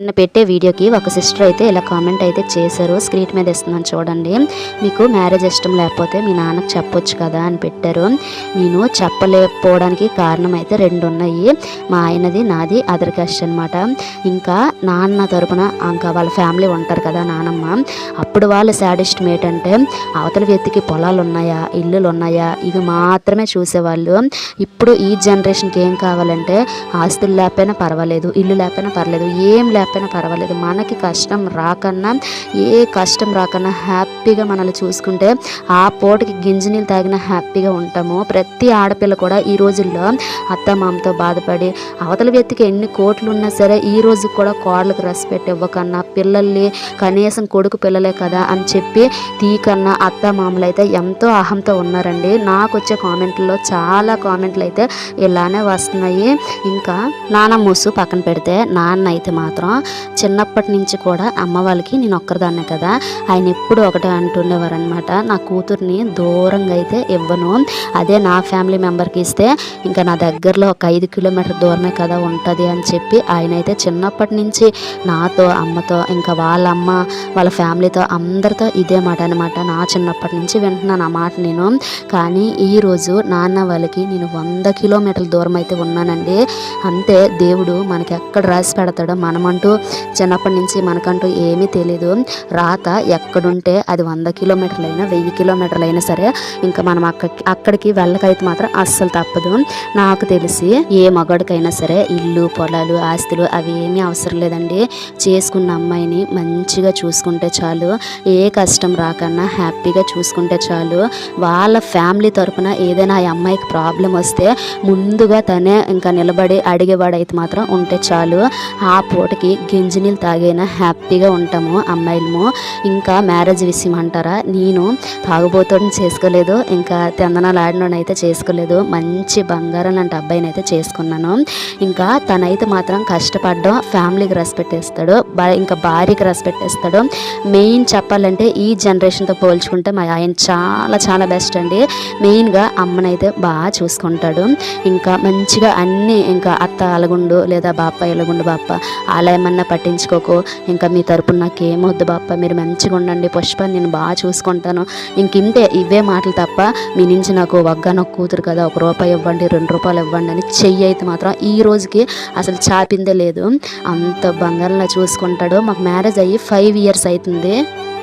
నిన్న పెట్టే వీడియోకి ఒక సిస్టర్ అయితే ఇలా కామెంట్ అయితే చేశారు. స్క్రీన్ మీద ఇస్తున్నాను చూడండి. మీకు మ్యారేజ్ ఇష్టం లేకపోతే మీ నాన్నకు చెప్పొచ్చు కదా అని పెట్టారు. నేను చెప్పలేకపోవడానికి కారణం అయితే రెండు ఉన్నాయి. మా ఆయనది నాది అదర్ క్యాస్ట్ అనమాట ఇంకా నాన్న తరపున ఇంకా వాళ్ళ ఫ్యామిలీ ఉంటారు కదా నానమ్మ. అప్పుడు వాళ్ళ సాడిస్ట్ ఏంటంటే అవతల వ్యక్తికి పొలాలు ఉన్నాయా ఇల్లులు ఉన్నాయా ఇవి మాత్రమే చూసేవాళ్ళు. ఇప్పుడు ఈ జనరేషన్కి ఏం కావాలంటే ఆస్తులు లేకపోయినా పర్వాలేదు ఇల్లు లేకపోయినా పర్లేదు ఏం లేకపోయినా పర్వాలేదు. మనకి కష్టం రాకన్నా ఏ కష్టం రాకన్నా హ్యాపీ హ్యాపీగా మనల్ని చూసుకుంటే ఆ పూటకి గింజ నీళ్ళు తాగిన హ్యాపీగా ఉంటాము. ప్రతి ఆడపిల్ల కూడా ఈ రోజుల్లో అత్త మామతో బాధపడి అవతల వ్యక్తికి ఎన్ని కోట్లు ఉన్నా సరే ఈ రోజు కూడా కోడలకు రెస్పెక్ట్ ఇవ్వకన్నా పిల్లల్ని కనీసం కొడుకు పిల్లలే కదా అని చెప్పి తీకన్నా అత్త మామలు అయితే ఎంతో అహంతో ఉన్నారండి. నాకు వచ్చే కామెంట్లో చాలా కామెంట్లు అయితే ఇలానే వస్తున్నాయి. ఇంకా నాన్న మూసు పక్కన పెడితే నాన్న అయితే మాత్రం చిన్నప్పటి నుంచి కూడా అమ్మ వాళ్ళకి నేను ఒక్కరిదాన్నే కదా. ఆయన ఎప్పుడు ఒకటే అంటుండేవారు అనమాట నా కూతుర్ని దూరంగా అయితే ఇవ్వను. అదే నా ఫ్యామిలీ మెంబర్కి ఇస్తే ఇంకా నా దగ్గరలో ఒక ఐదు కిలోమీటర్ దూరమే కదా ఉంటుంది అని చెప్పి ఆయన అయితే చిన్నప్పటి నుంచి నాతో అమ్మతో ఇంకా వాళ్ళ అమ్మ వాళ్ళ ఫ్యామిలీతో అందరితో ఇదే మాట అనమాట నా చిన్నప్పటి నుంచి వింటున్నాను ఆ మాట నేను. కానీ ఈరోజు నాన్న వాళ్ళకి నేను వంద కిలోమీటర్ల దూరం అయితే ఉన్నానండి. అంతే దేవుడు మనకి ఎక్కడ రాసి పెడతాడో మనమంటూ చిన్నప్పటి నుంచి మనకంటూ ఏమీ తెలియదు రాత ఎక్కడుంటే అది వంద కిలోమీటర్లు అయినా వెయ్యి కిలోమీటర్లు అయినా సరే ఇంకా మనం అక్కడికి అక్కడికి వెళ్ళకైతే మాత్రం అస్సలు తప్పదు. నాకు తెలిసి ఏ మగాడికైనా సరే ఇల్లు పొలాలు ఆస్తులు అవి ఏమీ అవసరం లేదండి. చేసుకున్న అమ్మాయిని మంచిగా చూసుకుంటే చాలు. ఏ కష్టం రాకన్నా హ్యాపీగా చూసుకుంటే చాలు. వాళ్ళ ఫ్యామిలీ తరపున ఏదైనా ఆ అమ్మాయికి ప్రాబ్లం వస్తే ముందుగా తనే ఇంకా నిలబడి అడిగేవాడైతే మాత్రం ఉంటే చాలు. ఆ పూటకి గింజనీళ్ళు తాగైనా హ్యాపీగా ఉంటాము అమ్మాయిలము. ఇంకా మ్యారేజ్ విషయం అంటారా నేను తాగుబోతుని చేసుకోలేదు ఇంకా తెందనాలు ఆడినోని అయితే చేసుకోలేదు. మంచి బంగారం లాంటి అబ్బాయిని అయితే చేసుకున్నాను. ఇంకా తనైతే మాత్రం కష్టపడడం ఫ్యామిలీకి రెస్పెక్ట్ ఇస్తాడు ఇంకా భార్యకి రెస్పెక్ట్ ఇస్తాడు మెయిన్ చెప్పాలంటే ఈ జనరేషన్తో పోల్చుకుంటే మా ఆయన చాలా చాలా బెస్ట్ అండి. మెయిన్గా అమ్మనైతే బాగా చూసుకుంటాడు. ఇంకా మంచిగా అన్నీ ఇంకా అత్త అలగుండు లేదా బాప్ప ఎలగుండు బాప్ప అలా ఏమన్నా పట్టించుకోకు. ఇంకా మీ తరపున నాకు ఏమొద్దు బాప్ప మీరు మంచిగా ఉండండి పుష్పాన్ని నేను బాగా చూసుకుంటాను. ఇంక ఇంతే ఇవే మాటలు తప్ప మీ నుంచి నాకు వగ్గాన కూతురు కదా ఒక రూపాయి ఇవ్వండి రెండు రూపాయలు ఇవ్వండి అని చెయ్యి అయితే మాత్రం ఈ రోజుకి అసలు చాపిందే లేదు. అంత బంగారంలా చూసుకుంటాడు. మాకు మ్యారేజ్ అయ్యి ఫైవ్ ఇయర్స్ అవుతుంది.